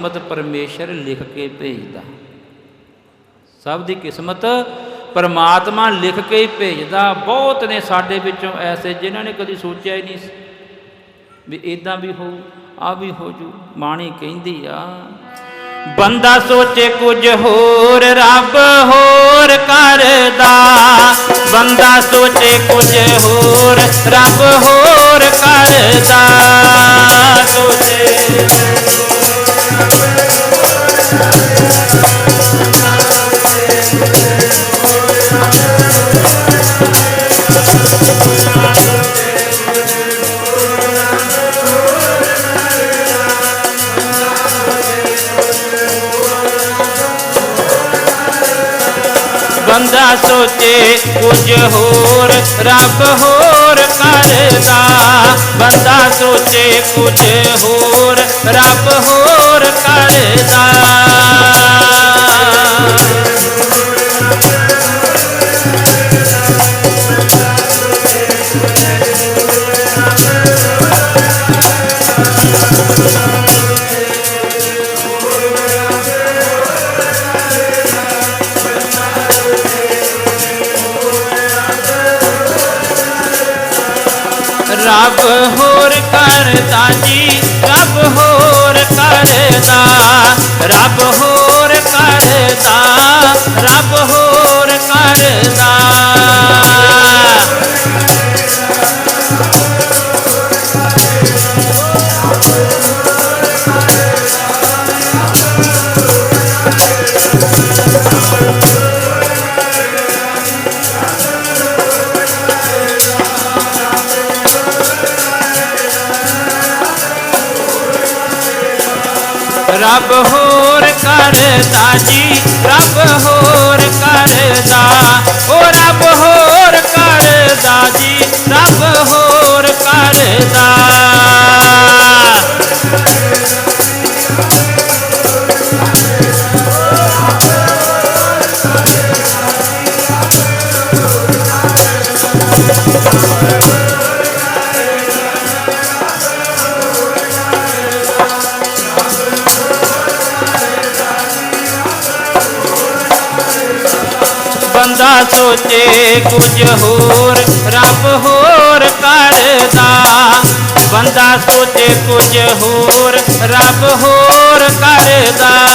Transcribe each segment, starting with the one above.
ਕਿਸਮਤ ਪਰਮੇਸ਼ਰ ਲਿਖ ਕੇ ਭੇਜਦਾ। ਸਭ ਦੀ ਕਿਸਮਤ ਪਰਮਾਤਮਾ ਲਿਖ ਕੇ ਹੀ ਭੇਜਦਾ। ਬਹੁਤ ਨੇ ਸਾਡੇ ਵਿੱਚੋਂ ਐਸੇ ਜਿਨ੍ਹਾਂ ਨੇ ਕਦੀ ਸੋਚਿਆ ਹੀ ਨਹੀਂ ਸੀ ਵੀ ਇਦਾਂ ਵੀ ਹੋ ਆ ਵੀ ਹੋ ਜੂ। ਬਾਣੀ ਕਹਿੰਦੀ ਆ, ਬੰਦਾ ਸੋਚੇ ਕੁਝ ਹੋਰ, ਰੱਬ ਹੋਰ ਕਰਦਾ। ਬੰਦਾ ਸੋਚੇ ਕੁਝ ਹੋਰ, ਰੱਬ ਹੋਰ ਕਰਦਾ। ਸੋਚੇ ਬੰਦਾ ਸੋਚੇ ਕੁਝ ਹੋਰ ਰੱਬ ਹੋਰ ਕਰਦਾ। ਬੰਦਾ ਸੋਚੇ ਕੁਝ ਹੋਰ ਰੱਬ ਹੋਰ ਕਰਦਾ। ਰੱਬ ਹੋਰ ਕਰਦਾ ਜੀ ਰੱਬ ਹੋਰ ਕਰਦਾ ਰੱਬ ਹੋਰ ਕਰਦਾ ਰੱਬ ਹੋਰ ਕਰਦਾ ਜੀ, ਰੱਬ ਹੋਰ ਕਰਦਾ। ਓ ਰੱਬ ਹੋਰ ਕਰਦਾ ਜੀ, ਰੱਬ ਹੋਰ ਕਰਦਾ। ਬੰਦਾ ਸੋਚੇ ਕੁਝ ਹੋਰ ਰੱਬ ਹੋਰ ਕਰਦਾ। ਬੰਦਾ ਸੋਚੇ ਕੁਝ ਹੋਰ ਰੱਬ ਹੋਰ ਕਰਦਾ।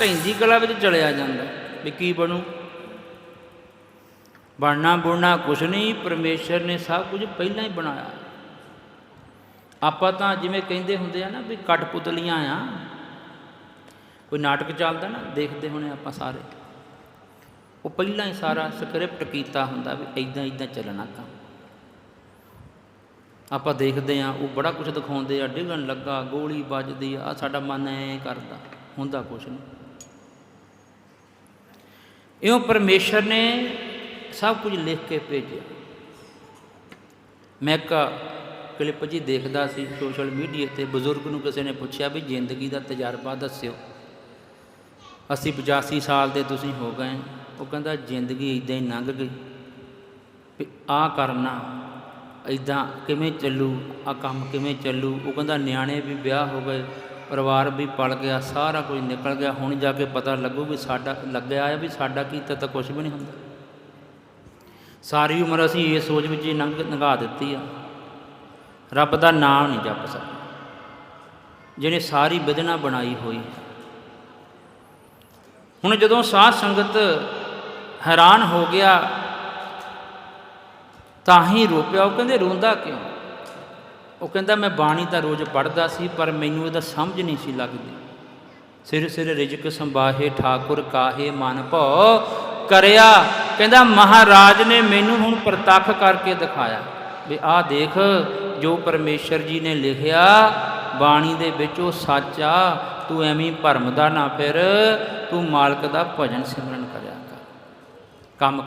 ਢੈਂਦੀ ਕਲਾ ਵਿੱਚ ਚਲਿਆ ਜਾਂਦਾ। ਵੀ ਕੀ ਬਣੂ? ਬਣਨਾ ਬੁਣਨਾ ਕੁਛ ਨਹੀਂ, ਪਰਮੇਸ਼ਰ ਨੇ ਸਭ ਕੁਝ ਪਹਿਲਾਂ ਹੀ ਬਣਾਇਆ। ਆਪਾਂ ਤਾਂ ਜਿਵੇਂ ਕਹਿੰਦੇ ਹੁੰਦੇ ਆ ਨਾ ਵੀ ਕਠਪੁਤਲੀਆਂ ਆ। ਕੋਈ ਨਾਟਕ ਚੱਲਦਾ ਨਾ, ਦੇਖਦੇ ਹੋਣੇ ਆਪਾਂ ਸਾਰੇ। ਉਹ ਪਹਿਲਾਂ ਹੀ ਸਾਰਾ ਸਕ੍ਰਿਪਟ ਕੀਤਾ ਹੁੰਦਾ ਵੀ ਇਦਾਂ ਇਦਾਂ ਚੱਲਣਾ ਕੰਮ। ਆਪਾਂ ਦੇਖਦੇ ਆ, ਉਹ ਬੜਾ ਕੁਝ ਦਿਖਾਉਂਦੇ ਆ, ਡਿੱਗਣ ਲੱਗਾ, ਗੋਲੀ ਵੱਜਦੀ ਆ, ਆਹ ਸਾਡਾ ਮਨ ਐ ਕਰਦਾ, ਹੁੰਦਾ ਕੁਝ ਨਹੀਂ। ਇਉਂ ਪਰਮੇਸ਼ਰ ਨੇ ਸਭ ਕੁਝ ਲਿਖ ਕੇ ਭੇਜਿਆ। ਮੈਂ ਇੱਕ ਕਲਿੱਪ ਜੀ ਦੇਖਦਾ ਸੀ ਸੋਸ਼ਲ ਮੀਡੀਆ ਤੇ, ਬਜ਼ੁਰਗ ਨੂੰ ਕਿਸੇ ਨੇ ਪੁੱਛਿਆ ਵੀ ਜ਼ਿੰਦਗੀ ਦਾ ਤਜਰਬਾ ਦੱਸਿਓ। 80 85 ਸਾਲ ਦੇ ਤੁਸੀਂ ਹੋ ਗਏ। ਉਹ ਕਹਿੰਦਾ, ਜ਼ਿੰਦਗੀ ਇਦਾਂ ਹੀ ਲੰਘ ਗਈ ਵੀ ਆ ਕਰਨਾ ਇਦਾਂ ਕਿਵੇਂ ਚੱਲੂ ਆ ਕੰਮ ਕਿਵੇਂ ਚੱਲੂ। ਉਹ ਕਹਿੰਦਾ, ਨਿਆਣੇ ਵੀ ਵਿਆਹ ਹੋ ਗਏ। ਪਰਿਵਾਰ ਵੀ ਪਲ ਗਿਆ, ਸਾਰਾ ਕੁਝ ਨਿਕਲ ਗਿਆ। ਹੁਣ ਜਾ ਕੇ ਪਤਾ ਲੱਗੂ ਵੀ ਸਾਡਾ ਲੱਗਿਆ ਆ ਵੀ ਸਾਡਾ ਕੀਤਾ ਤਾਂ ਕੁਝ ਵੀ ਨਹੀਂ ਹੁੰਦਾ। ਸਾਰੀ ਉਮਰ ਅਸੀਂ ਇਹ ਸੋਚ ਵਿੱਚ ਹੀ ਲੰਘ ਲੰਘਾ ਦਿੱਤੀ ਆ। ਰੱਬ ਦਾ ਨਾਮ ਨਹੀਂ ਜਪ ਸਕਦੇ। ਜਿਹਨੇ ਸਾਰੀ ਵਿਦਨਾ ਬਣਾਈ ਹੋਈ ਹੁਣ ਜਦੋਂ ਸਾਧ ਸੰਗਤ ਹੈਰਾਨ ਹੋ ਗਿਆ, ਤਾਂ ਹੀ ਰੋ ਪਿਆ ਉਹ ਕਹਿੰਦੇ, ਰੋਂਦਾ ਕਿਉਂ? ਉਹ ਕਹਿੰਦਾ, ਮੈਂ ਬਾਣੀ ਤਾਂ ਰੋਜ਼ ਪੜ੍ਹਦਾ ਸੀ, ਪਰ ਮੈਨੂੰ ਇਹਦਾ ਸਮਝ ਨਹੀਂ ਸੀ ਲੱਗਦੀ। ਸਿਰ ਸਿਰ ਰਿਜਕ ਸੰਬਾਹੇ ਠਾਕੁਰ ਕਾਹੇ ਮਨ ਭਉ ਕਰਿਆ। ਕਹਿੰਦਾ, ਮਹਾਰਾਜ ਨੇ ਮੈਨੂੰ ਹੁਣ ਪ੍ਰਤੱਖ ਕਰਕੇ ਦਿਖਾਇਆ। ਵੀ ਆਹ ਦੇਖ, ਜੋ ਪਰਮੇਸ਼ਰ ਜੀ ਨੇ ਲਿਖਿਆ, ਬਾਣੀ ਦੇ ਵਿੱਚ ਉਹ ਸੱਚ ਆ, ਤੂੰ ਐਵੇਂ ਭਰਮ ਦਾ ਨਾ ਫਿਰ, ਤੂੰ ਮਾਲਕ ਦਾ ਭਜਨ ਸਿਮਰਨ ਕਰਿਆ ਕਰ। ਕੰਮ